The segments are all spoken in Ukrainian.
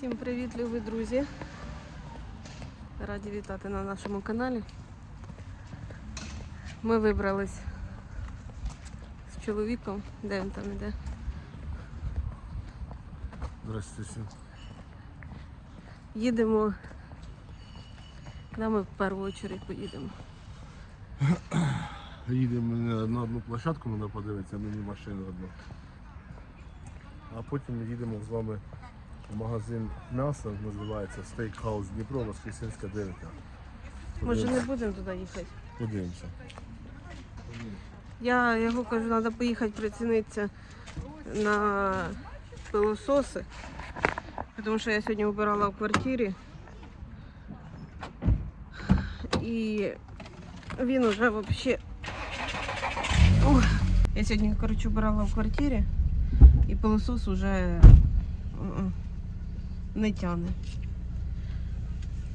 Всім привіт, любі друзі! Раді вітати на нашому каналі. Ми вибрались з чоловіком, де він там іде. Здравствуйте всім. Їдемо. Куди ми в першу чергу поїдемо? Їдемо на одну площадку, треба подивитися, мені машину одну. А потім їдемо з вами магазин м'яса, називається Steakhouse Дніпро, Воскресенська 9. Може не будемо туди їхати? Подивимося. Я його кажу, треба поїхати прицінитися на пилососи. Тому що я сьогодні вбирала в квартирі. І він уже взагалі. Я сьогодні, коротше, вбирала в квартирі і пилосос уже не тяне.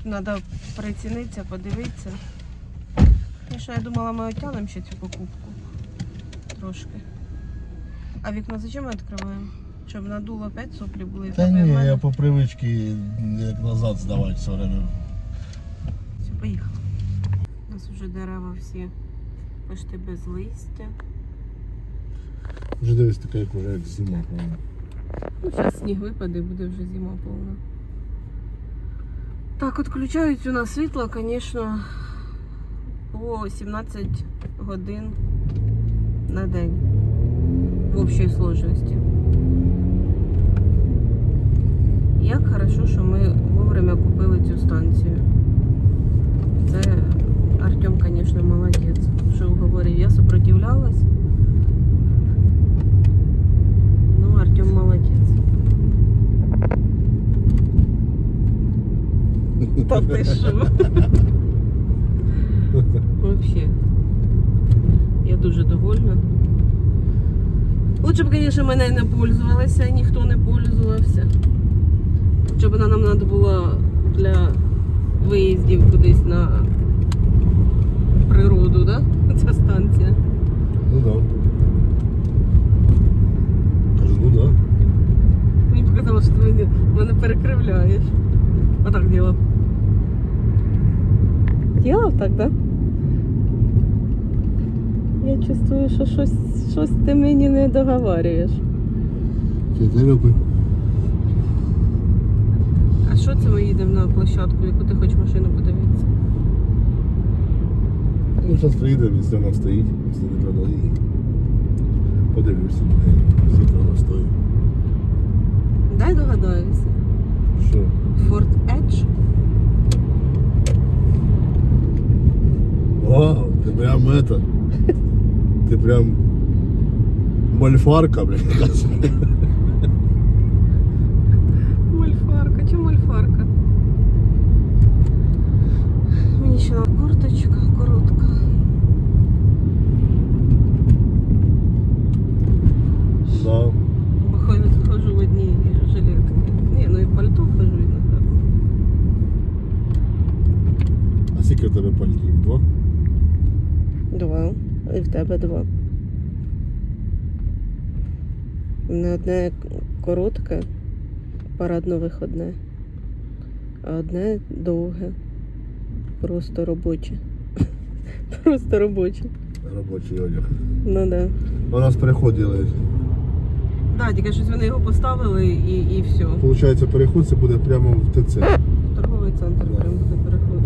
Треба прицінитися, подивитися. Звісно, я думала, ми отягнемо ще цю покупку. Трошки. А вікно зачем ми відкриваємо? Щоб надуло опять соплі були. Та ні, мене? я по привичці як назад здавати все время. Все, поїхали. У нас вже дерева всі почти без листя. Вже дивись така, як уже як зима, правда. Ну, зараз сніг випаде, буде вже зима повна. Так, відключають у нас світло, звісно, по 17 годин на день в общій сложності. Як хорошо, що ми вовремя купили цю станцію. Це Артем, звісно, молодець, що говорив. Я сопротивлялась. Ну, Артем молодець. Та ти що? Вообще. Я дуже довольна. Лучше б, звісно, мене не пользувалися, ніхто не пользувався. Лучше б вона нам треба була для виїздів кудись на природу, да? Ця станція. Ну да. Кажу, ну да. Мені показалось, що ти мене, перекривляєш. Отак ділав. Ділав так? Да? Я чувствую, що щось, щось ти мені не договарюєш. Ти терпи. А що це ми їдемо на площадку, яку ти хочеш машину подивитися? Ну, зараз приїдемо, якщо вона стоїть, якщо не продали її. Подивлюся на неї, скільки вона стоїть. Дай догадаюся. Що? Ford Edge. Wow, quebrei a manta. Quebrei a... Mole fora, cabra. Тебе два. Мене одне коротке, парадно-виходне, а одне довге. Просто робоче. Просто робоче. Робочий одяг. Ну да. У нас переход делають. Да, тільки щось вони його поставили і, і все. Получається, переход це буде прямо в ТЦ. В Торговий центр Да. прям буде переход.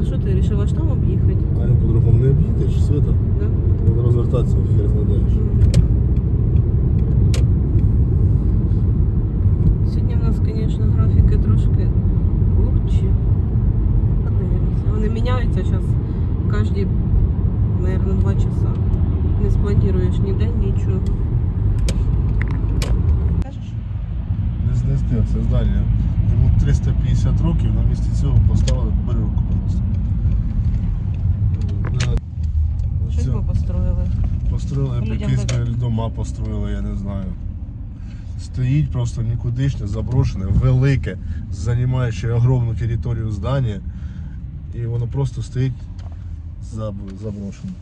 А що ти вирішив аж там об'їхати? А його по-другому не об'їдеш, света. Да? Треба розвертатися, хер знаєш. Сьогодні в нас, звісно, графіки трошки лучші. Подивимося. Вони міняються зараз кожні, мабуть, два часа. Не сплануєш ні день, нічого. Кажеш? Не знести це здання. Йому 350 років, на місці цього поставили, бери руку, пожалуйста. На- Щось Все. ми построїли. Построїли Людям якісь так. дома построїли, я не знаю. Стоїть просто нікудишнє, заброшене, велике, займаючи огромну територію здання. І воно просто стоїть заб- заброшене.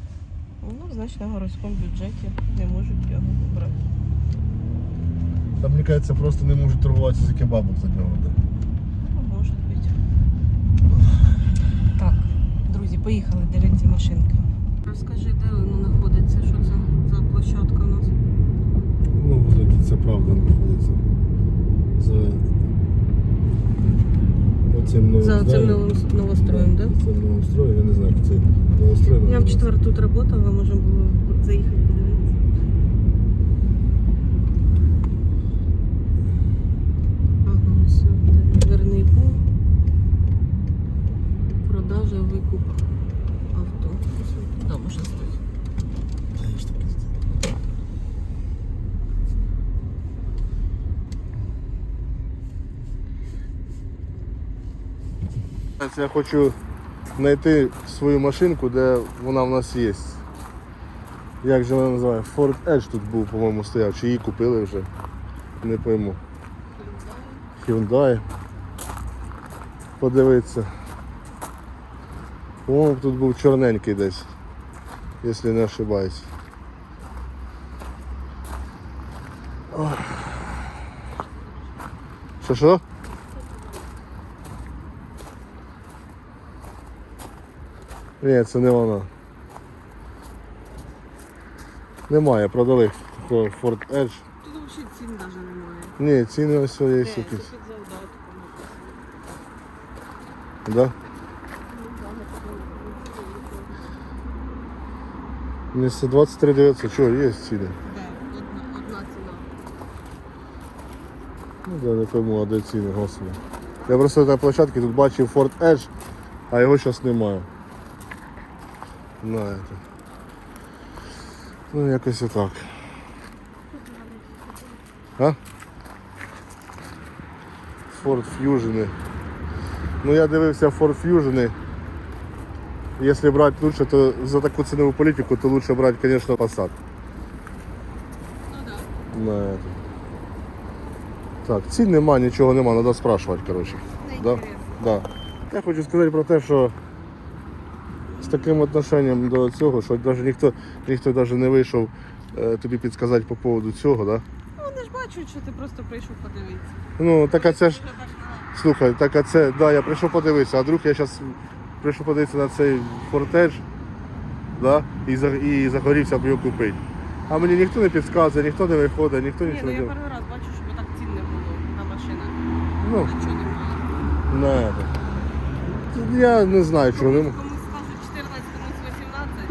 Ну, значить, на городському бюджеті не можуть його брати. Там, мені кажеться, просто не можуть торгуватися за кебабом за нього. Да. Ну, Може бути. Так, друзі, поїхали дивитися машинки. Розкажи, де воно знаходиться, що це за площадка у нас? Ну, це правда знаходиться. За оцим новим За цим зданням. новим новостроєм, так? Це новострой, я не знаю, як це новострой. Я в четвер тут працювала, можна було заїхати подивитися. Ага, все, де дверний пункт. Продажа, викуп авто. Все, Туди можна стоїть. Та я ж таки знаю. Я хочу знайти свою машинку, де вона в нас є. Як же вона називає? Ford Edge тут був, по-моєму, стояв. Чи її купили вже? Не пойму. Hyundai. Подивитися. По-моєму, тут був чорненький десь, якщо не ошибаюсь. Що що? Ні, це не вона. Немає, продали Ford Edge. Тут взагалі цін навіть немає. Ні, ціни ось є якісь. Це під завдатком. Да? Місце 23 900, чого, є ціни? Де? Одна, одна ціна. Ну да, не пойму, а де ціни, господи. Я просто на площадці тут бачив Ford Edge, а його зараз немає. На это. Ну, якось отак. А? Ford Fusion. Ну я дивився Ford Fusion. Якщо брати лучше, то за таку цінову політику, то лучше брати, звісно, Passat. Ну так. На это. Так, цін нема, нічого нема, треба спрашувати, коротше. Да? Да. Я хочу сказати про те, що таким отношенням до цього, що навіть ніхто, ніхто навіть не вийшов е, тобі підказати по поводу цього, да? Ну, вони ж бачать, що ти просто прийшов подивитися. Ну, так а це ж, слухай, так а це, да, я прийшов подивитися, а вдруг я зараз прийшов подивитися на цей фортеж, да, і, за- і загорівся б його купити. А мені ніхто не підказує, ніхто не виходить, ніхто Ні, нічого ну не я робить. перший раз бачу, щоб так цін не було на машинах. Ну, Нічого немає. на это. Я не знаю, чого нема. Комусь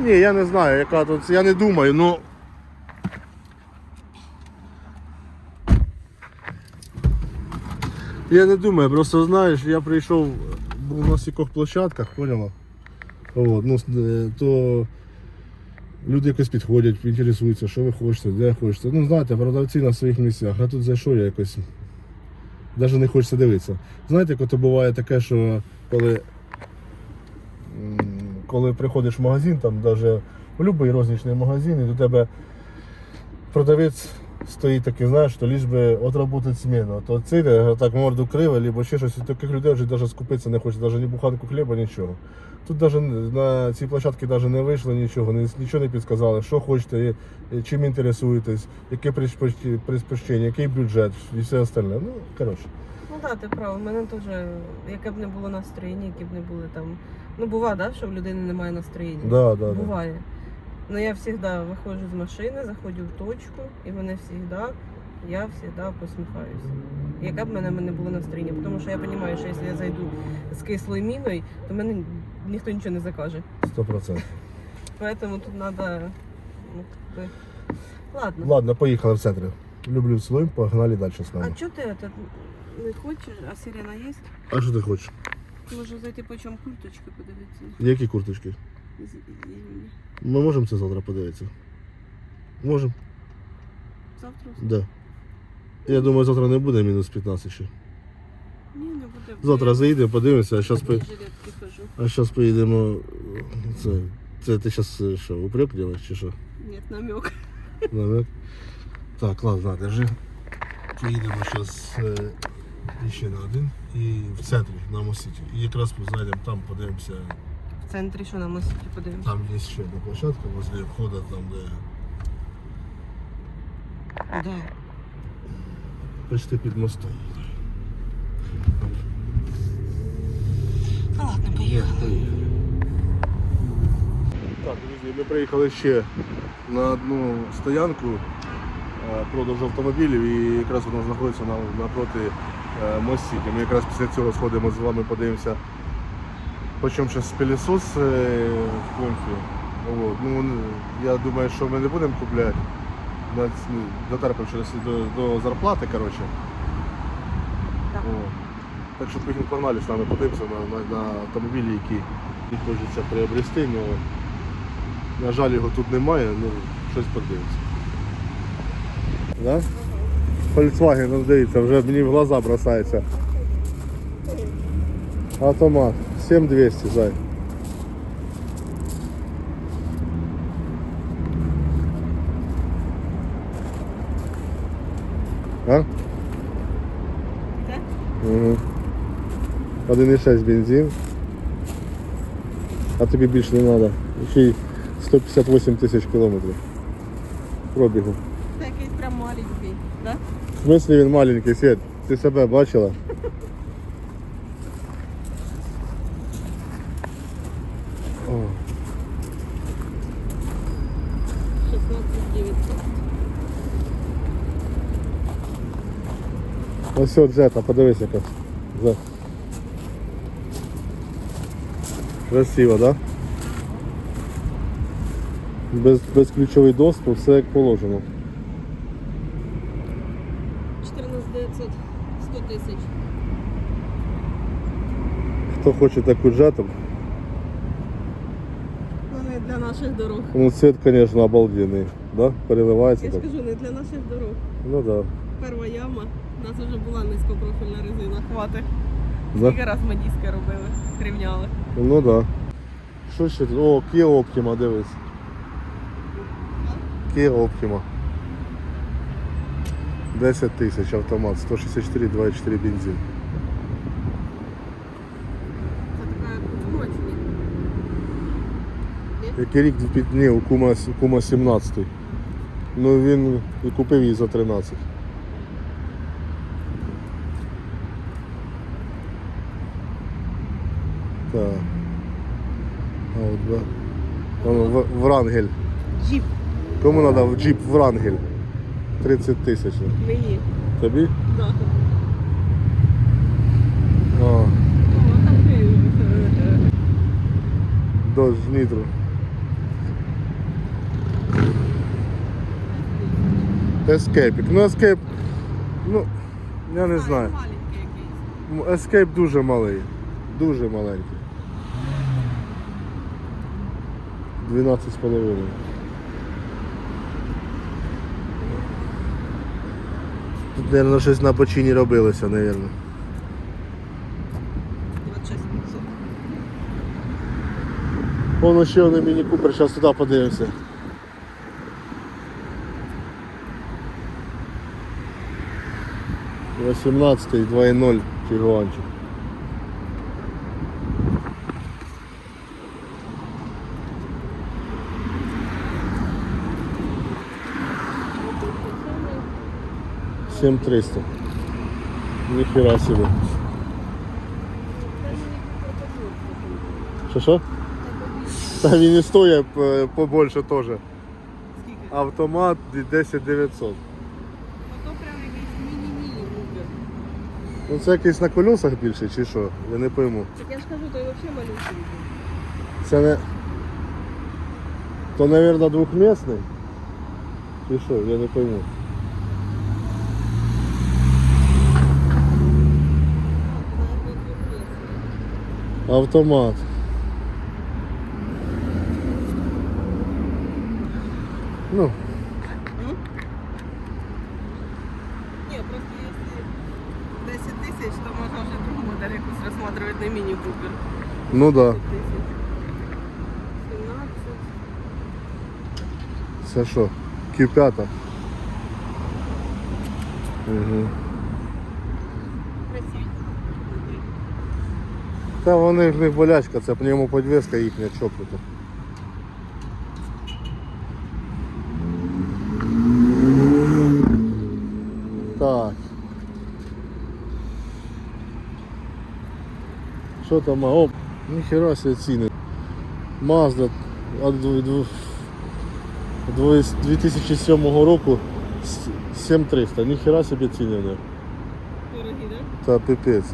Ні, я не знаю, яка тут. Я не думаю, ну. Я не думаю, просто знаєш, я прийшов, був на стількох площадках, поняла? От, ну, е, то люди якось підходять, інтересуються, що ви хочете, де хочете. Ну, знаєте, продавці на своїх місцях, а тут зайшов я якось. Навіть не хочеться дивитися. Знаєте, як ото буває таке, що коли коли приходиш в магазин, там навіть в будь-який рознічний магазин, і до тебе продавець стоїть такий, знаєш, що ліж би отработати зміну. То цей так морду криво, або ще щось. І таких людей вже навіть скупитися не хоче, навіть ні буханку хліба, нічого. Тут навіть на цій площадці навіть не вийшло нічого, нічого не підказали, що хочете, чим інтересуєтесь, яке предпочтення, який бюджет і все остальне. Ну, коротше. Ну так, ти прав. У мене теж, яке б не було настроєння, які б не були там. Ну, буває, да, що в людини немає настроєння. Да, да, да. Буває. Ну я завжди виходжу з машини, заходжу в точку, і мене завжди, я завжди посміхаюся. Яке б в мене не було настроєння, тому що я розумію, що якщо я зайду з кислою міною, то мене ніхто нічого не закаже. Сто процентів. Поэтому тут треба. Ну, как бы... Ладно. Ладно, поїхали в центр. Люблю цілуємо, погнали далі з А нами. що ти это, не хочеш? А сирена є? А що ти хочеш? Може зайти по чому курточки подивитися? Які курточки? Ми можемо це завтра подивитися? Можемо? Завтра? Да. Я думаю, завтра не буде мінус 15 ще. Ні, не буде. Завтра заїдемо, подивимося, а зараз по... А щас поїдемо. Це, це ти зараз що, упрек робиш чи що? Ні, намек. Намек? Так, ладно, держи. Поїдемо зараз ще на один і в центрі на Мосіті. І якраз ми зайдемо там, подивимося. В центрі що на мості подивимося? Там є ще одна площадка возле входу, там де Да. почти під мостом. Ну ладно, поїхали. Так, друзі, ми приїхали ще на одну стоянку продажу автомобілів і якраз вона знаходиться на- напроти е, мостіки. Ми якраз після цього сходимо з вами, подивимося, по чому зараз пилісос е, в конфі. От. Ну, я думаю, що ми не будемо купляти. Дотерпимо через до, до зарплати, коротше. Так. Так що потім погнали з нами подивимося на, на, на автомобілі, які хочеться приобрести. Ну, на жаль, його тут немає, ну щось подивимося. Да? Volkswagen, ну дивіться, вже мені в глаза бросається. Автомат. 7200, зай. А? Це? Угу. 1,6 бензин. А тобі більше не треба. Ще й 158 тисяч кілометрів. Пробігу. Це якийсь прям маленький, да? В смислі він маленький, Свет? Ти себе бачила? О, 16 Ось от Джета, подивись яка. Джет. Красиво, да? Без, безключовий доступ, все як положено. 14 900, 100 тисяч. Хто хоче таку джету, Ну не для наших дорог. ну цвет, конечно, обалденный, да? Переливається Я ж так. кажу, не для наших дорог. Ну да. Перша яма. У нас вже була низькопрофільна резина. Хватить. да. Скільки раз ми диски робили, рівняли. Ну да. Що ще? О, Kia Optima, дивись. Kia Optima. 10 тисяч автомат, 164, 2,4 бензин. Це така прочні. Який рік під ні, у кума, у кума 17. Ну він і купив її за 13. Так. А от да. Воно, в, Врангель. Джіп Кому треба в джип Врангель? 30 тисяч. мені. Тобі? Да. А, О, е, дощ нітро. Ескейпік. Ну ескейп. Ну, я не знаю. Ескейп дуже малий. Дуже маленький. 12 з половиною. Тут, мабуть, щось на почині робилося, мабуть. 26 500. Вон ще один міні-купер, зараз туди подивимося. Восемнадцатий 2.0 Тігуанчик. Семь триста. Ніхера себе. Що що? Та він і стоїть е, побольше теж. Автомат 10 900. Ну то прям якийсь міні-міні бубер. Ну це якийсь на колесах більше чи що? Я не пойму. Так я ж кажу, то взагалі малюсенький. Це не. То, мабуть, двохмісний. Чи що, я не пойму. Автомат. Ну, М? Ні, просто якщо 10 тисяч, то можна вже другу модель якусь на міні-бубер. ну да. 17. Це що? Q5. Угу. Та вони в них болячка, це пневмоподвеска їхня чокнута. Так. Що там? а, О, ніхера себе ціни. Mazda дв- 2007 року 7300. Ніхера собі ціни в них. Дорогі, так? Та пипець.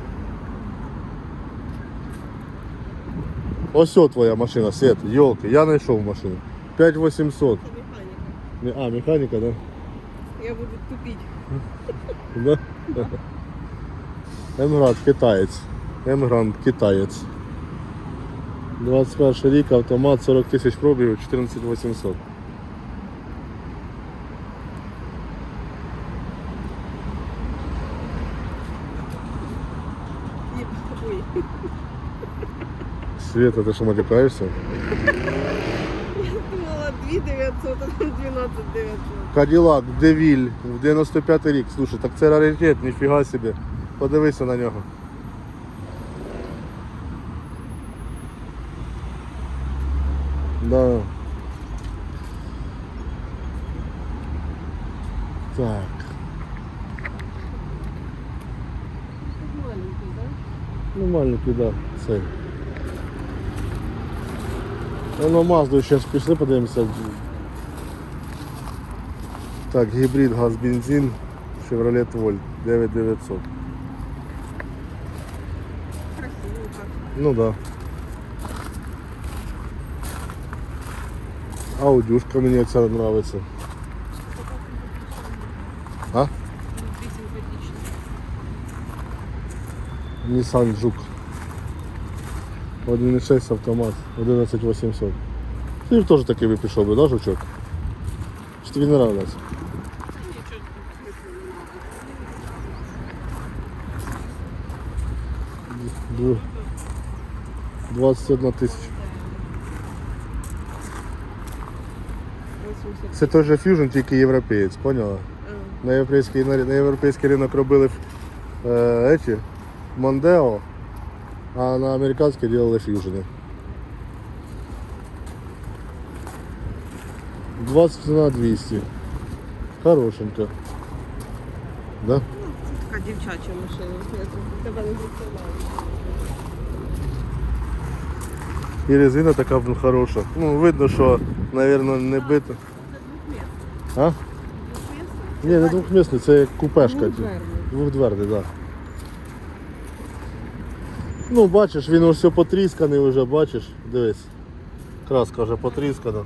Ось о твоя машина, Свет, йолки, я знайшов машину. 5800. Це механіка. А, механіка, да? Я буду тупити. Да? Емгрант китаєць. Емгрант китаєць. 21 рік, автомат, 40 тисяч пробігів, 14 800. Ні, Ой. Света, ти що матюкаєшся? Думала 2 900, а там 12 900. Каділак, Девіль, в 95 рік. Слушай, так це раритет, ніфіга собі. Подивися на нього. Да. Так. Маленький, так? Ну, маленький, да, цей. Воно Мазду зараз пішли, подивимося. Так, гібрид, газ, бензин, Chevrolet Volt 9900. Красиво так. Ну да. Аудюшка мені ця нравится. А? Внутрі симпатично. Nissan Жук. 1.6 автомат, 11800. Ти ж теж такий би пішов би, да, жучок? Чи тобі не нравиться? Нічого смислу Ду- 21 тисяча. Це же Fusion, тільки європеєць, поняла? На європейський, на, на європейський ринок робили е, эти, Мондео, а на американський делали Fusion. 20 на 200. Хорошенько. Да? Ну, це така дівчача машина. Я тебе не представляю. І резина така хороша. Ну, видно, що, мабуть, не бита. А? Ні, не двохмісний, це як купешка. Двохдверний. Так. Ну, бачиш, він ось все потрісканий вже, бачиш, дивись. Краска вже потріскана.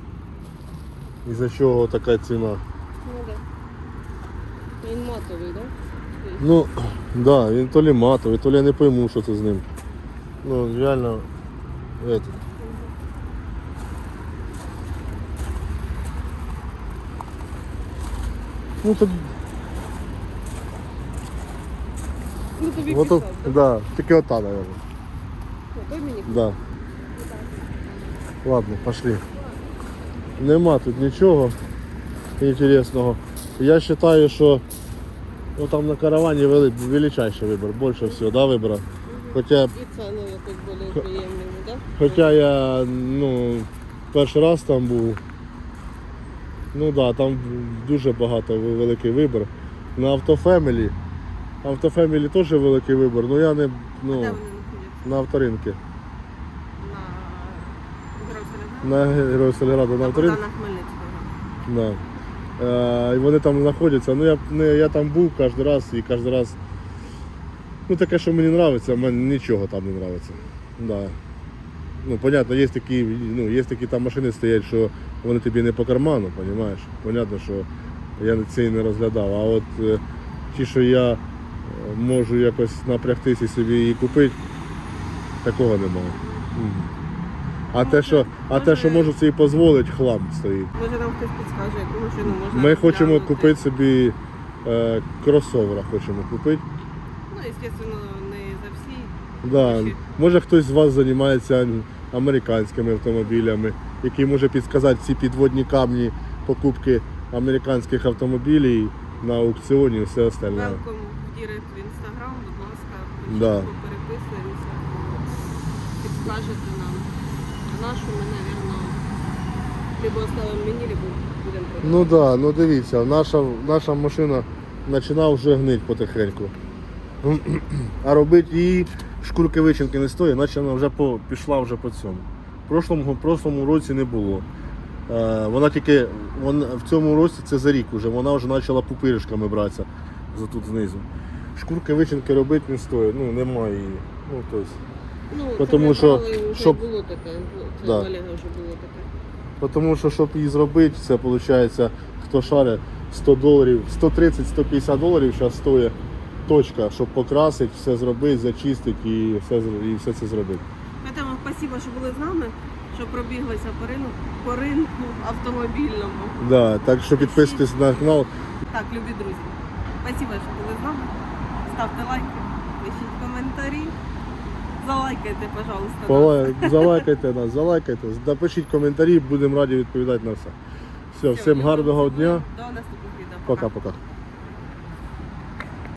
І за чого така ціна? Ну так. Він матовий, так? Ну, так, да, він то лі матовий, то лі я не пойму, що це з ним. Ну, реально. Это. Ну, так, Ну тобі вот, писав, так? да, тільки ота, наверное. Ну, той мені Да. Ладно, пошли. Нема тут нічого інтересного. Я вважаю, що ну, там на каравані вели, величайший вибір, більше всього, да, вибору. Хоча, І ціни якось більш приємні, так? хоча я ну, перший раз там був. Ну да, там дуже багато великий вибір. На автофемілі. Автофемілі теж великий вибір, але я не Де ну, вони знаходяться? на авторинки. На Героїв На Герою Селіграду на На авторинку. Богдана Хмельницького. Да. Е, і вони там знаходяться. Ну я, не, я там був кожен раз і кожен раз. Ну таке, що мені подобається, мені нічого там не подобається. Да. Ну, понятно, є такі, ну, є такі там машини стоять, що вони тобі не по карману, розумієш? Понятно, що я це і не розглядав. А от е, ті, що я е, можу якось напрягтися і собі її купити, такого немає. А те, що, а те, що можу собі дозволити, хлам стоїть. Може нам хтось підскаже, яку машину можна Ми хочемо купити собі е, кросовера, хочемо купити. Ну, звісно. Да. Може хтось з вас займається американськими автомобілями, який може підказати ці підводні камні покупки американських автомобілів на аукціоні і все остальне. Велком в Дірект в інстаграм, будь ласка, Да. переписуємося, підскажете нам. Нашу ми, мабуть, либо оставимо мені, либо будемо продавати. Ну так, да, ну дивіться, наша, наша машина починає вже гнити потихеньку. А робити її шкурки вичинки не стоїть, наче вона вже по, пішла вже по цьому. В прошлому, в прошлому році не було. Е, вона тільки вона, в цьому році це за рік вже, вона вже почала пупиришками братися за тут знизу. Шкурки вичинки робити не стоїть, ну немає її. Ну, тобто, Ну, Потому це що, вже вже щоб- було таке. Це Да. Олега вже було таке. Тому що, щоб її зробити, це виходить, хто шарить 100 доларів, 130-150 доларів зараз стоїть точка, щоб покрасити, все зробити, зачистити і все, і все це зробити. Тому спасибо, що були з нами, що пробіглися по ринку, по ринку автомобільному. Да, так що підписуйтесь на канал. Так, любі друзі, спасибо, що були з нами. Ставте лайки, пишіть коментарі. Залайкайте, пожалуйста. нас. Полай- Залайкайте нас, залайкайте, напишіть коментарі, будемо раді відповідати на все. Все, всім гарного дня. До наступних відео. Пока-пока.